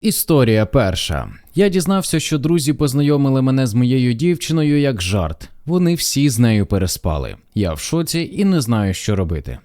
Історія перша. Я дізнався, що друзі познайомили мене з моєю дівчиною як жарт. Вони всі з нею переспали. Я в шоці і не знаю, що робити.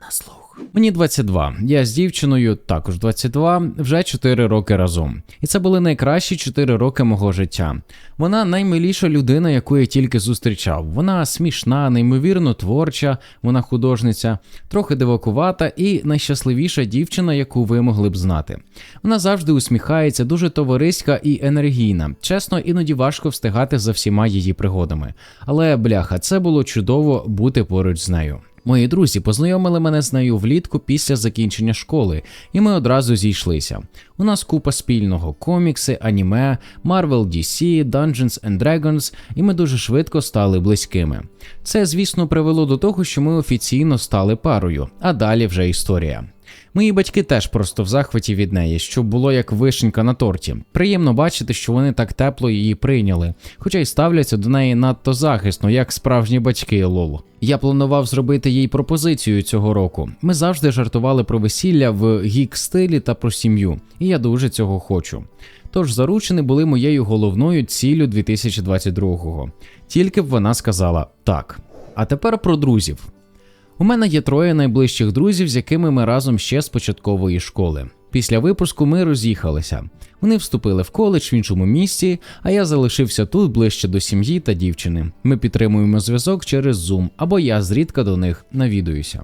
На слух. Мені 22. Я з дівчиною, також 22, вже 4 роки разом. І це були найкращі 4 роки мого життя. Вона наймиліша людина, яку я тільки зустрічав. Вона смішна, неймовірно творча, вона художниця, трохи дивакувата і найщасливіша дівчина, яку ви могли б знати. Вона завжди усміхається, дуже товариська і енергійна. Чесно, іноді важко встигати за всіма її пригодами. Але бляха, це було чудово бути поруч з нею. Мої друзі познайомили мене з нею влітку після закінчення школи, і ми одразу зійшлися. У нас купа спільного: комікси, аніме, Marvel DC, Dungeons and Dragons, і ми дуже швидко стали близькими. Це, звісно, привело до того, що ми офіційно стали парою, а далі вже історія. Мої батьки теж просто в захваті від неї, що було як вишенька на торті. Приємно бачити, що вони так тепло її прийняли, хоча й ставляться до неї надто захисно, як справжні батьки лол. Я планував зробити їй пропозицію цього року. Ми завжди жартували про весілля в гік стилі та про сім'ю, і я дуже цього хочу. Тож заручені були моєю головною ціллю 2022-го. Тільки б вона сказала так. А тепер про друзів. У мене є троє найближчих друзів, з якими ми разом ще з початкової школи. Після випуску ми роз'їхалися. Вони вступили в коледж в іншому місті, а я залишився тут ближче до сім'ї та дівчини. Ми підтримуємо зв'язок через Zoom, або я зрідка до них навідуюся.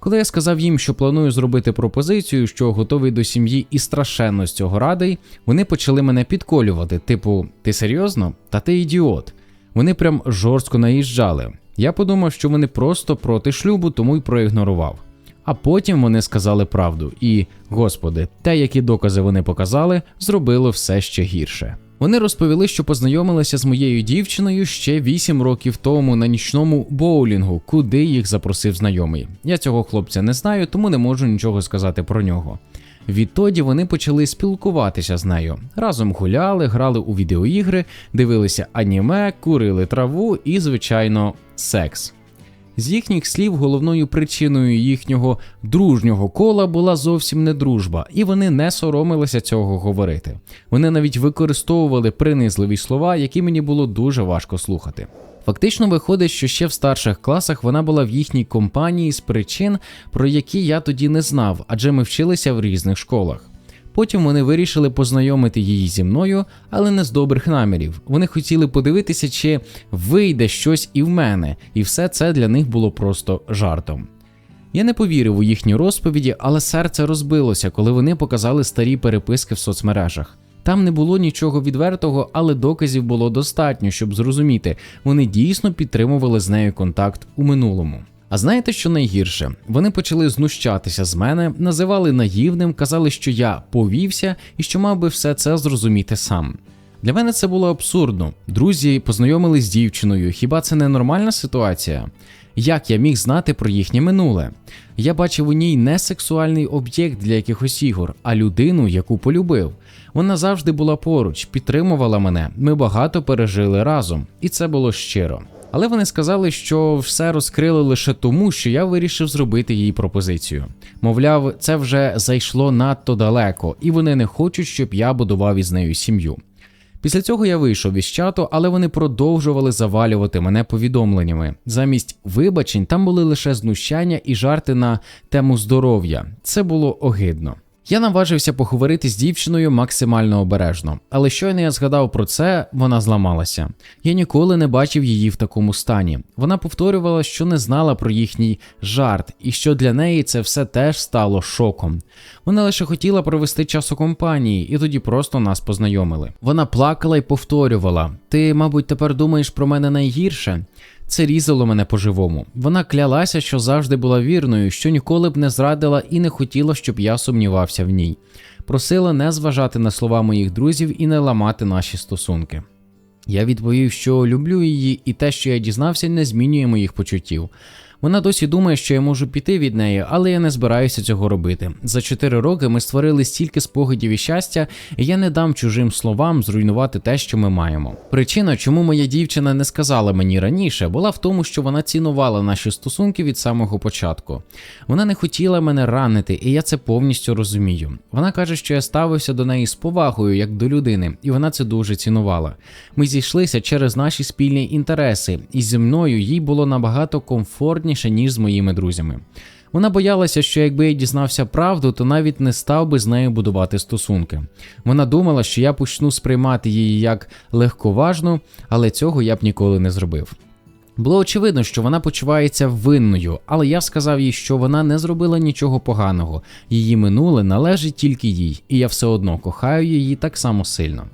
Коли я сказав їм, що планую зробити пропозицію, що готовий до сім'ї і страшенно з цього радий, вони почали мене підколювати, типу, ти серйозно? Та ти ідіот. Вони прям жорстко наїжджали. Я подумав, що вони просто проти шлюбу, тому й проігнорував. А потім вони сказали правду, і, господи, те, які докази вони показали, зробило все ще гірше. Вони розповіли, що познайомилися з моєю дівчиною ще 8 років тому на нічному боулінгу, куди їх запросив знайомий. Я цього хлопця не знаю, тому не можу нічого сказати про нього. Відтоді вони почали спілкуватися з нею. Разом гуляли, грали у відеоігри, дивилися аніме, курили траву і, звичайно, секс. З їхніх слів, головною причиною їхнього дружнього кола була зовсім не дружба, і вони не соромилися цього говорити. Вони навіть використовували принизливі слова, які мені було дуже важко слухати. Фактично виходить, що ще в старших класах вона була в їхній компанії з причин, про які я тоді не знав, адже ми вчилися в різних школах. Потім вони вирішили познайомити її зі мною, але не з добрих намірів. Вони хотіли подивитися, чи вийде щось і в мене, і все це для них було просто жартом. Я не повірив у їхні розповіді, але серце розбилося, коли вони показали старі переписки в соцмережах. Там не було нічого відвертого, але доказів було достатньо, щоб зрозуміти, вони дійсно підтримували з нею контакт у минулому. А знаєте, що найгірше? Вони почали знущатися з мене, називали наївним, казали, що я повівся і що мав би все це зрозуміти сам. Для мене це було абсурдно. Друзі познайомились з дівчиною. Хіба це не нормальна ситуація? Як я міг знати про їхнє минуле? Я бачив у ній не сексуальний об'єкт для якихось ігор, а людину, яку полюбив. Вона завжди була поруч, підтримувала мене. Ми багато пережили разом, і це було щиро. Але вони сказали, що все розкрили лише тому, що я вирішив зробити їй пропозицію. Мовляв, це вже зайшло надто далеко, і вони не хочуть, щоб я будував із нею сім'ю. Після цього я вийшов із чату, але вони продовжували завалювати мене повідомленнями. Замість вибачень там були лише знущання і жарти на тему здоров'я. Це було огидно. Я наважився поговорити з дівчиною максимально обережно, але щойно я згадав про це, вона зламалася. Я ніколи не бачив її в такому стані. Вона повторювала, що не знала про їхній жарт, і що для неї це все теж стало шоком. Вона лише хотіла провести час у компанії, і тоді просто нас познайомили. Вона плакала і повторювала: Ти, мабуть, тепер думаєш про мене найгірше. Це різало мене по-живому. Вона клялася, що завжди була вірною, що ніколи б не зрадила і не хотіла, щоб я сумнівався в ній. Просила не зважати на слова моїх друзів і не ламати наші стосунки. Я відповів, що люблю її, і те, що я дізнався, не змінює моїх почуттів. Вона досі думає, що я можу піти від неї, але я не збираюся цього робити. За 4 роки ми створили стільки спогадів і щастя, і я не дам чужим словам зруйнувати те, що ми маємо. Причина, чому моя дівчина не сказала мені раніше, була в тому, що вона цінувала наші стосунки від самого початку. Вона не хотіла мене ранити, і я це повністю розумію. Вона каже, що я ставився до неї з повагою як до людини, і вона це дуже цінувала. Ми зійшлися через наші спільні інтереси, і зі мною їй було набагато комфортніше, ніж з моїми друзями. Вона боялася, що якби я дізнався правду, то навіть не став би з нею будувати стосунки. Вона думала, що я почну сприймати її як легковажну, але цього я б ніколи не зробив. Було очевидно, що вона почувається винною, але я сказав їй, що вона не зробила нічого поганого, її минуле належить тільки їй, і я все одно кохаю її так само сильно.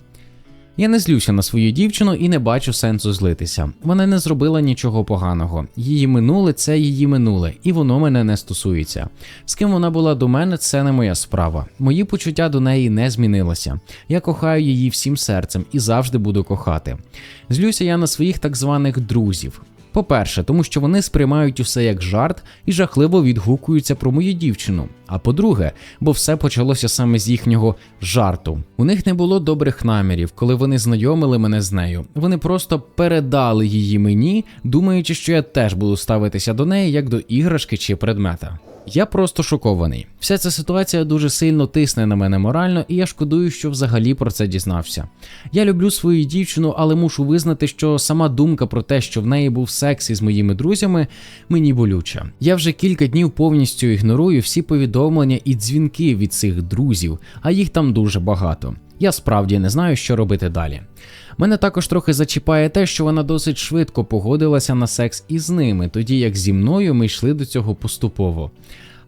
Я не злюся на свою дівчину і не бачу сенсу злитися. Вона не зробила нічого поганого. Її минуле це її минуле, і воно мене не стосується. З ким вона була до мене, це не моя справа. Мої почуття до неї не змінилися. Я кохаю її всім серцем і завжди буду кохати. Злюся я на своїх так званих друзів. По-перше, тому що вони сприймають усе як жарт і жахливо відгукуються про мою дівчину. А по-друге, бо все почалося саме з їхнього жарту. У них не було добрих намірів, коли вони знайомили мене з нею. Вони просто передали її мені, думаючи, що я теж буду ставитися до неї як до іграшки чи предмета. Я просто шокований. Вся ця ситуація дуже сильно тисне на мене морально, і я шкодую, що взагалі про це дізнався. Я люблю свою дівчину, але мушу визнати, що сама думка про те, що в неї був секс із моїми друзями, мені болюча. Я вже кілька днів повністю ігнорую всі повідомлення і дзвінки від цих друзів, а їх там дуже багато. Я справді не знаю, що робити далі. Мене також трохи зачіпає те, що вона досить швидко погодилася на секс із ними, тоді як зі мною ми йшли до цього поступово.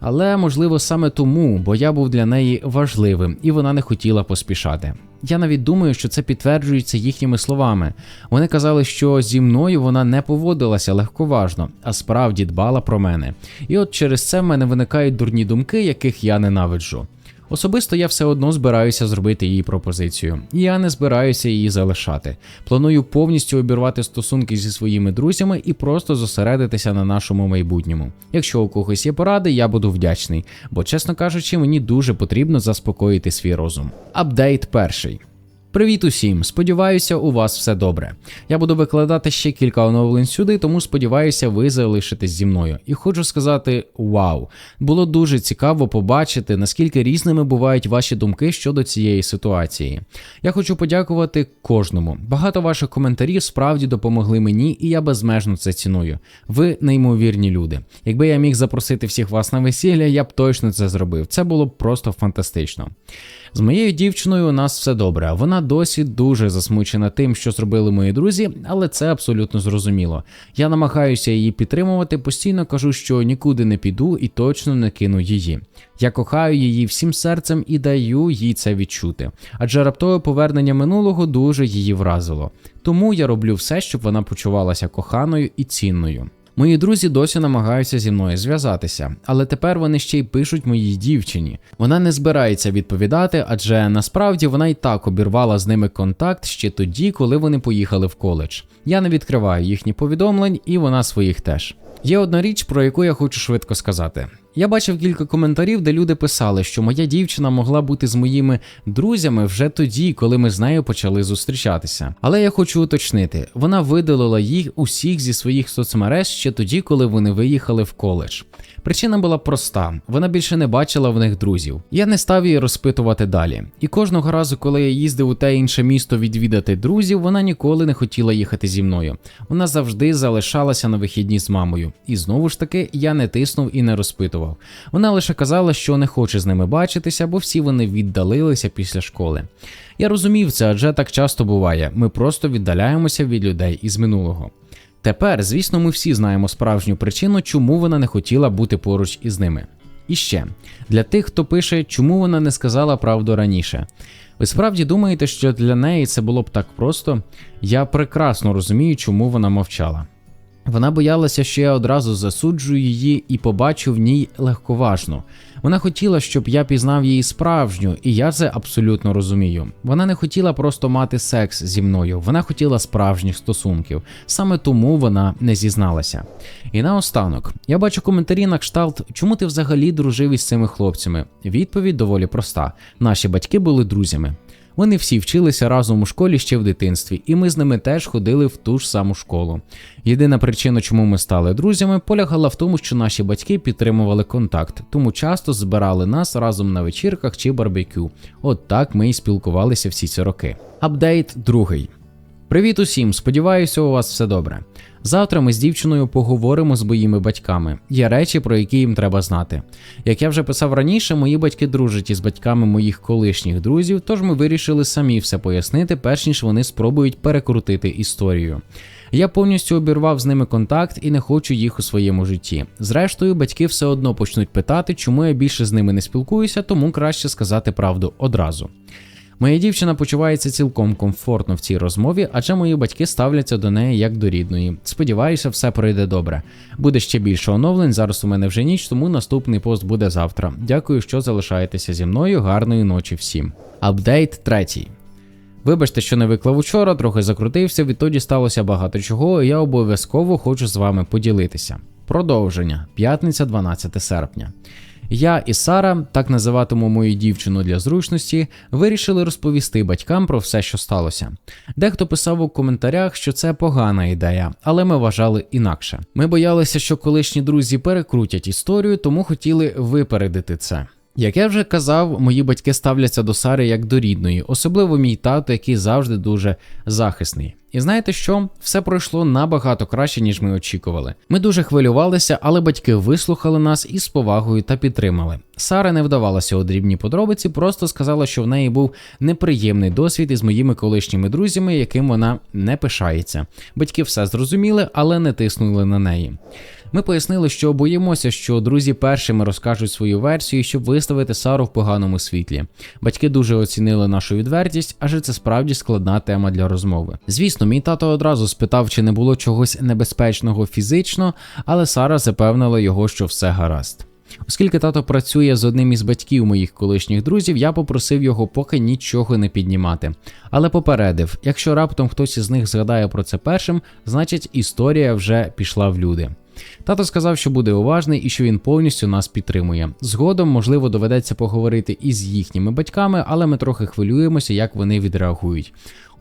Але можливо саме тому, бо я був для неї важливим і вона не хотіла поспішати. Я навіть думаю, що це підтверджується їхніми словами. Вони казали, що зі мною вона не поводилася легковажно, а справді дбала про мене. І от через це в мене виникають дурні думки, яких я ненавиджу. Особисто я все одно збираюся зробити її пропозицію. Я не збираюся її залишати. Планую повністю обірвати стосунки зі своїми друзями і просто зосередитися на нашому майбутньому. Якщо у когось є поради, я буду вдячний, бо, чесно кажучи, мені дуже потрібно заспокоїти свій розум. Апдейт перший. Привіт усім! Сподіваюся, у вас все добре. Я буду викладати ще кілька оновлень сюди, тому сподіваюся, ви залишитесь зі мною. І хочу сказати: вау! Було дуже цікаво побачити, наскільки різними бувають ваші думки щодо цієї ситуації. Я хочу подякувати кожному. Багато ваших коментарів справді допомогли мені, і я безмежно це ціную. Ви неймовірні люди. Якби я міг запросити всіх вас на весілля, я б точно це зробив. Це було б просто фантастично. З моєю дівчиною у нас все добре. Вона досі дуже засмучена тим, що зробили мої друзі, але це абсолютно зрозуміло. Я намагаюся її підтримувати, постійно кажу, що нікуди не піду і точно не кину її. Я кохаю її всім серцем і даю їй це відчути. Адже раптове повернення минулого дуже її вразило. Тому я роблю все, щоб вона почувалася коханою і цінною. Мої друзі досі намагаються зі мною зв'язатися, але тепер вони ще й пишуть моїй дівчині. Вона не збирається відповідати, адже насправді вона й так обірвала з ними контакт ще тоді, коли вони поїхали в коледж. Я не відкриваю їхні повідомлень, і вона своїх теж. Є одна річ, про яку я хочу швидко сказати. Я бачив кілька коментарів, де люди писали, що моя дівчина могла бути з моїми друзями вже тоді, коли ми з нею почали зустрічатися. Але я хочу уточнити, вона видалила їх усіх зі своїх соцмереж ще тоді, коли вони виїхали в коледж. Причина була проста: вона більше не бачила в них друзів. Я не став її розпитувати далі. І кожного разу, коли я їздив у те інше місто відвідати друзів, вона ніколи не хотіла їхати зі мною. Вона завжди залишалася на вихідні з мамою. І знову ж таки я не тиснув і не розпитував. Вона лише казала, що не хоче з ними бачитися, бо всі вони віддалилися після школи. Я розумів це, адже так часто буває. Ми просто віддаляємося від людей із минулого. Тепер, звісно, ми всі знаємо справжню причину, чому вона не хотіла бути поруч із ними. І ще для тих, хто пише, чому вона не сказала правду раніше. Ви справді думаєте, що для неї це було б так просто? Я прекрасно розумію, чому вона мовчала. Вона боялася, що я одразу засуджую її і побачу в ній легковажну. Вона хотіла, щоб я пізнав її справжню, і я це абсолютно розумію. Вона не хотіла просто мати секс зі мною, вона хотіла справжніх стосунків. Саме тому вона не зізналася. І наостанок, я бачу коментарі на кшталт, чому ти взагалі дружив із цими хлопцями? Відповідь доволі проста: наші батьки були друзями. Вони всі вчилися разом у школі ще в дитинстві, і ми з ними теж ходили в ту ж саму школу. Єдина причина, чому ми стали друзями, полягала в тому, що наші батьки підтримували контакт, тому часто збирали нас разом на вечірках чи барбекю. От так ми і спілкувалися всі ці роки. Апдейт другий. Привіт усім! Сподіваюся, у вас все добре. Завтра ми з дівчиною поговоримо з моїми батьками. Є речі, про які їм треба знати. Як я вже писав раніше, мої батьки дружать із батьками моїх колишніх друзів, тож ми вирішили самі все пояснити, перш ніж вони спробують перекрутити історію. Я повністю обірвав з ними контакт і не хочу їх у своєму житті. Зрештою, батьки все одно почнуть питати, чому я більше з ними не спілкуюся, тому краще сказати правду одразу. Моя дівчина почувається цілком комфортно в цій розмові, адже мої батьки ставляться до неї як до рідної. Сподіваюся, все пройде добре. Буде ще більше оновлень. Зараз у мене вже ніч, тому наступний пост буде завтра. Дякую, що залишаєтеся зі мною. Гарної ночі всім. Апдейт третій. Вибачте, що не виклав учора, трохи закрутився, відтоді сталося багато чого, і я обов'язково хочу з вами поділитися. Продовження, п'ятниця, 12 серпня. Я і Сара, так називатиму мою дівчину для зручності, вирішили розповісти батькам про все, що сталося. Дехто писав у коментарях, що це погана ідея, але ми вважали інакше. Ми боялися, що колишні друзі перекрутять історію, тому хотіли випередити це. Як я вже казав, мої батьки ставляться до Сари як до рідної, особливо мій тато, який завжди дуже захисний. І знаєте що? Все пройшло набагато краще, ніж ми очікували. Ми дуже хвилювалися, але батьки вислухали нас із повагою та підтримали. Сара не вдавалася у дрібні подробиці, просто сказала, що в неї був неприємний досвід із моїми колишніми друзями, яким вона не пишається. Батьки все зрозуміли, але не тиснули на неї. Ми пояснили, що боїмося, що друзі першими розкажуть свою версію, щоб виставити Сару в поганому світлі. Батьки дуже оцінили нашу відвертість, адже це справді складна тема для розмови. Звісно, мій тато одразу спитав, чи не було чогось небезпечного фізично, але Сара запевнила його, що все гаразд. Оскільки тато працює з одним із батьків моїх колишніх друзів, я попросив його поки нічого не піднімати. Але попередив, якщо раптом хтось із них згадає про це першим, значить історія вже пішла в люди. Тато сказав, що буде уважний і що він повністю нас підтримує. Згодом, можливо, доведеться поговорити із їхніми батьками, але ми трохи хвилюємося, як вони відреагують.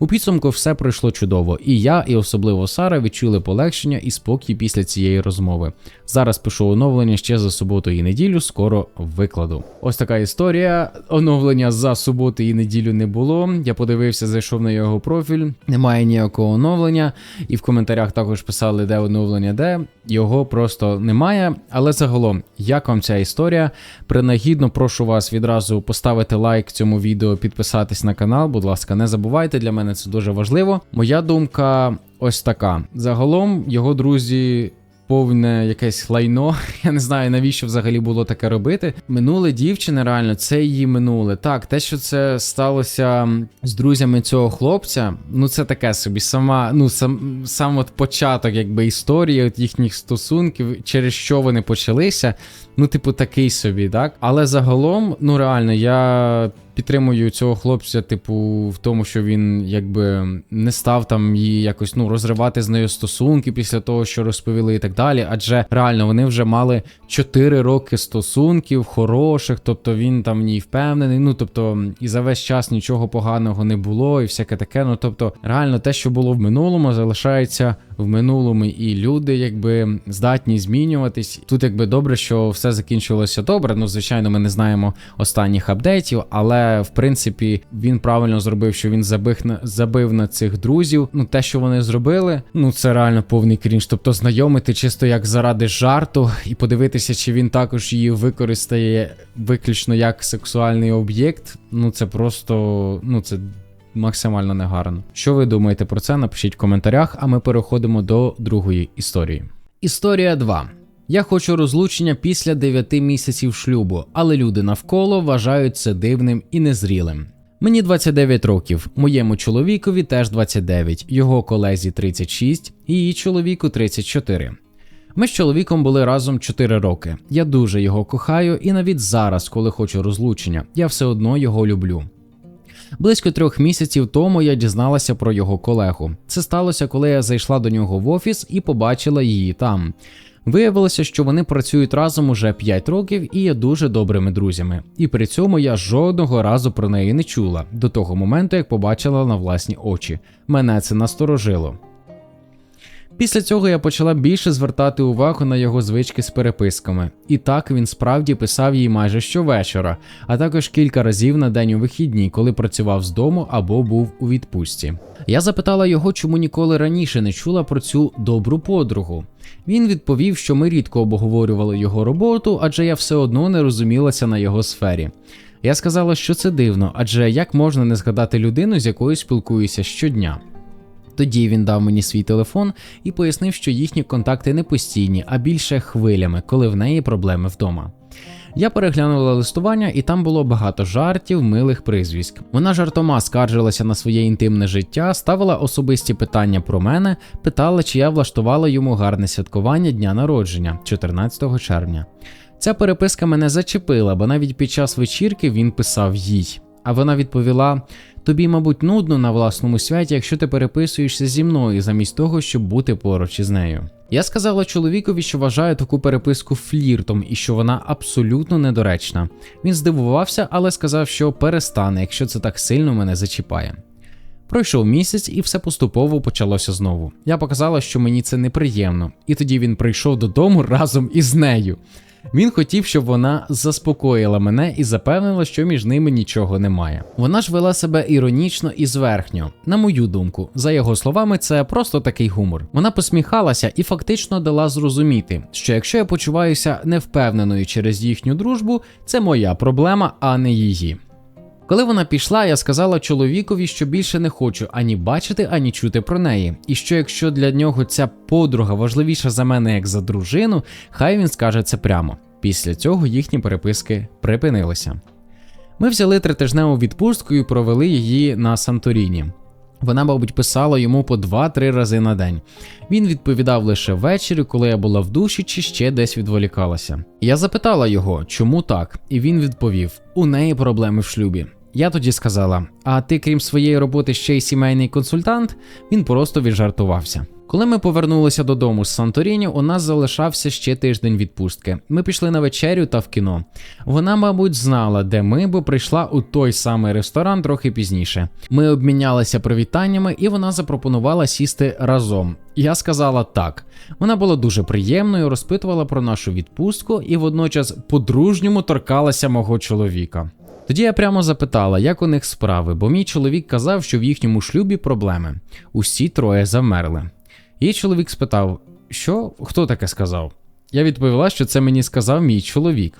У підсумку все пройшло чудово, і я, і особливо Сара відчули полегшення і спокій після цієї розмови. Зараз пишу оновлення ще за суботу і неділю, скоро викладу. Ось така історія. Оновлення за суботу і неділю не було. Я подивився, зайшов на його профіль. Немає ніякого оновлення, і в коментарях також писали, де оновлення, де його просто немає. Але загалом, як вам ця історія? Принагідно прошу вас відразу поставити лайк цьому відео, підписатись на канал. Будь ласка, не забувайте для мене це дуже важливо. Моя думка ось така: загалом його друзі. Повне якесь лайно. Я не знаю, навіщо взагалі було таке робити. Минуле дівчини, реально, це її минуле. Так, те, що це сталося з друзями цього хлопця, ну це таке собі. Сама, ну сам сам от початок, якби історії от їхніх стосунків, через що вони почалися. Ну, типу, такий собі, так. Але загалом, ну реально, я підтримую цього хлопця, типу, в тому, що він якби не став там її якось ну розривати з нею стосунки після того, що розповіли, і так далі. Адже реально вони вже мали 4 роки стосунків, хороших, тобто він там в ній впевнений. Ну тобто, і за весь час нічого поганого не було, і всяке таке. Ну тобто, реально, те, що було в минулому, залишається в минулому, і люди якби здатні змінюватись. Тут якби добре, що все закінчилося добре. Ну, звичайно, ми не знаємо останніх апдейтів, але в принципі він правильно зробив, що він забив на забив на цих друзів. Ну, те, що вони зробили, ну це реально повний крінж. Тобто знайомити чисто як заради жарту, і подивитися, чи він також її використає виключно як сексуальний об'єкт. Ну це просто ну це максимально негарно. Що ви думаєте про це? Напишіть в коментарях, а ми переходимо до другої історії. Історія 2. Я хочу розлучення після 9 місяців шлюбу, але люди навколо вважають це дивним і незрілим. Мені 29 років, моєму чоловікові теж 29, його колезі 36 і її чоловіку 34. Ми з чоловіком були разом 4 роки. Я дуже його кохаю, і навіть зараз, коли хочу розлучення, я все одно його люблю. Близько трьох місяців тому я дізналася про його колегу. Це сталося, коли я зайшла до нього в офіс і побачила її там. Виявилося, що вони працюють разом уже 5 років і є дуже добрими друзями. І при цьому я жодного разу про неї не чула до того моменту, як побачила на власні очі. Мене це насторожило. Після цього я почала більше звертати увагу на його звички з переписками, і так він справді писав їй майже щовечора, а також кілька разів на день у вихідні, коли працював з дому або був у відпустці. Я запитала його, чому ніколи раніше не чула про цю добру подругу. Він відповів, що ми рідко обговорювали його роботу, адже я все одно не розумілася на його сфері. Я сказала, що це дивно, адже як можна не згадати людину, з якою спілкуюся щодня. Тоді він дав мені свій телефон і пояснив, що їхні контакти не постійні, а більше хвилями, коли в неї проблеми вдома. Я переглянула листування, і там було багато жартів, милих призвіськ. Вона жартома скаржилася на своє інтимне життя, ставила особисті питання про мене, питала, чи я влаштувала йому гарне святкування дня народження, 14 червня. Ця переписка мене зачепила, бо навіть під час вечірки він писав їй. А вона відповіла: Тобі, мабуть, нудно на власному святі, якщо ти переписуєшся зі мною, замість того, щоб бути поруч із нею. Я сказала чоловікові, що вважаю таку переписку фліртом і що вона абсолютно недоречна. Він здивувався, але сказав, що перестане, якщо це так сильно мене зачіпає. Пройшов місяць, і все поступово почалося знову. Я показала, що мені це неприємно, і тоді він прийшов додому разом із нею. Він хотів, щоб вона заспокоїла мене і запевнила, що між ними нічого немає. Вона ж вела себе іронічно і зверхньо, на мою думку. За його словами, це просто такий гумор. Вона посміхалася і фактично дала зрозуміти, що якщо я почуваюся невпевненою через їхню дружбу, це моя проблема, а не її. Коли вона пішла, я сказала чоловікові, що більше не хочу ані бачити, ані чути про неї. І що якщо для нього ця подруга важливіша за мене як за дружину, хай він скаже це прямо. Після цього їхні переписки припинилися. Ми взяли тритижневу відпустку і провели її на Санторіні. Вона, мабуть, писала йому по 2-3 рази на день. Він відповідав лише ввечері, коли я була в душі чи ще десь відволікалася. Я запитала його, чому так, і він відповів: у неї проблеми в шлюбі. Я тоді сказала: А ти, крім своєї роботи, ще й сімейний консультант? Він просто віджартувався. Коли ми повернулися додому з Санторіні, у нас залишався ще тиждень відпустки. Ми пішли на вечерю та в кіно. Вона, мабуть, знала, де ми, бо прийшла у той самий ресторан трохи пізніше. Ми обмінялися привітаннями, і вона запропонувала сісти разом. Я сказала так. Вона була дуже приємною, розпитувала про нашу відпустку і водночас по-дружньому торкалася мого чоловіка. Тоді я прямо запитала, як у них справи, бо мій чоловік казав, що в їхньому шлюбі проблеми. Усі троє завмерли. Її чоловік спитав, що хто таке сказав? Я відповіла, що це мені сказав мій чоловік.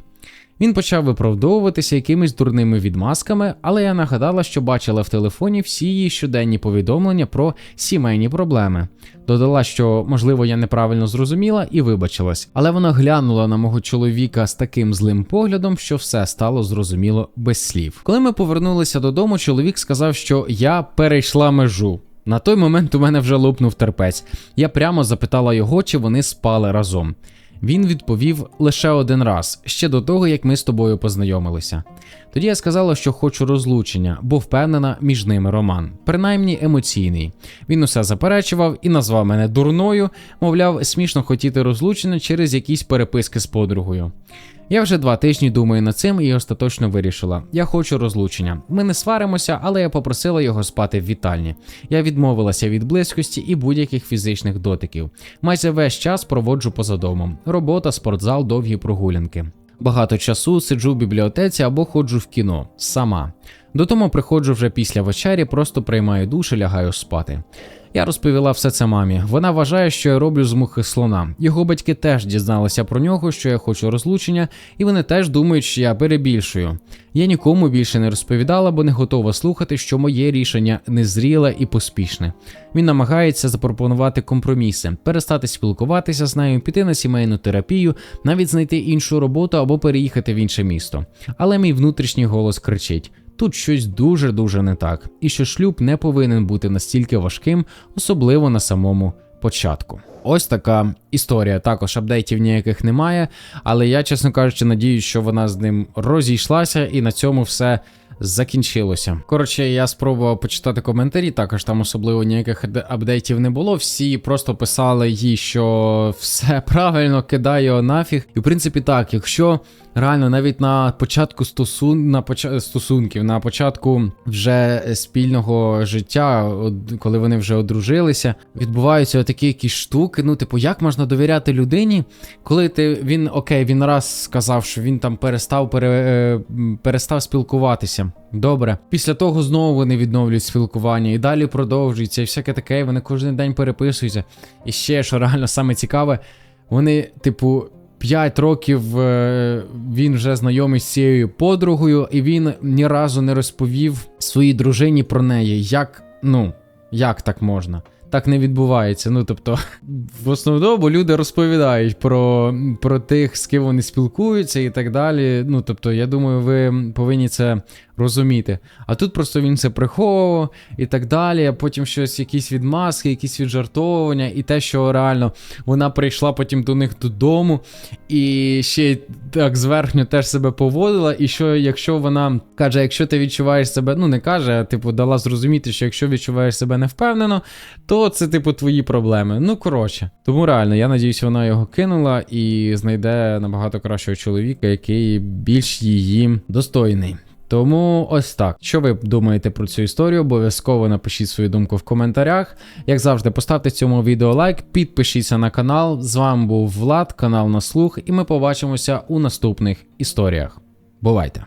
Він почав виправдовуватися якимись дурними відмазками, але я нагадала, що бачила в телефоні всі її щоденні повідомлення про сімейні проблеми. Додала, що, можливо, я неправильно зрозуміла і вибачилась, але вона глянула на мого чоловіка з таким злим поглядом, що все стало зрозуміло без слів. Коли ми повернулися додому, чоловік сказав, що я перейшла межу. На той момент у мене вже лопнув терпець. Я прямо запитала його, чи вони спали разом. Він відповів лише один раз, ще до того, як ми з тобою познайомилися. Тоді я сказала, що хочу розлучення, бо впевнена між ними роман, принаймні емоційний. Він усе заперечував і назвав мене дурною, мовляв, смішно хотіти розлучення через якісь переписки з подругою. Я вже два тижні думаю над цим і остаточно вирішила. Я хочу розлучення. Ми не сваримося, але я попросила його спати в вітальні. Я відмовилася від близькості і будь-яких фізичних дотиків. Майже весь час проводжу поза домом. Робота, спортзал, довгі прогулянки. Багато часу сиджу в бібліотеці або ходжу в кіно сама. Додому приходжу вже після вечері, просто приймаю душ і лягаю спати. Я розповіла все це мамі. Вона вважає, що я роблю з мухи слона. Його батьки теж дізналися про нього, що я хочу розлучення, і вони теж думають, що я перебільшую. Я нікому більше не розповідала, бо не готова слухати, що моє рішення незріле і поспішне. Він намагається запропонувати компроміси, перестати спілкуватися з нею, піти на сімейну терапію, навіть знайти іншу роботу або переїхати в інше місто. Але мій внутрішній голос кричить: тут щось дуже-дуже не так, і що шлюб не повинен бути настільки важким, особливо на самому початку. Ось така історія. Також апдейтів ніяких немає, але я, чесно кажучи, надіюсь, що вона з ним розійшлася і на цьому все закінчилося. Коротше, я спробував почитати коментарі, також там особливо ніяких апдейтів не було. Всі просто писали їй, що все правильно, його нафіг. І в принципі, так, якщо реально навіть на початку стосун... на поча... стосунків, на початку вже спільного життя, коли вони вже одружилися, відбуваються такі якісь штуки. Ну, типу, як можна довіряти людині, коли ти він окей, він раз сказав, що він там перестав пере, е, перестав спілкуватися. Добре, після того знову вони відновлюють спілкування і далі продовжується, і всяке таке, і вони кожен день переписуються. І ще, що реально саме цікаве, вони, типу, 5 років е, він вже знайомий з цією подругою, і він ні разу не розповів своїй дружині про неї. Як, ну, як так можна? Так не відбувається. Ну тобто, в основному люди розповідають про, про тих, з ким вони спілкуються і так далі. Ну тобто, я думаю, ви повинні це розуміти. А тут просто він це приховував і так далі. А потім щось, якісь відмазки, якісь віджартовування, і те, що реально вона прийшла потім до них додому, і ще так зверхньо теж себе поводила. І що, якщо вона каже, якщо ти відчуваєш себе, ну не каже, а типу дала зрозуміти, що якщо відчуваєш себе невпевнено, то це, типу, твої проблеми. Ну, коротше. Тому реально, я надіюсь, вона його кинула і знайде набагато кращого чоловіка, який більш її достойний. Тому ось так. Що ви думаєте про цю історію? Обов'язково напишіть свою думку в коментарях. Як завжди, поставте цьому відео лайк, підпишіться на канал. З вами був Влад, канал на слух, і ми побачимося у наступних історіях. Бувайте!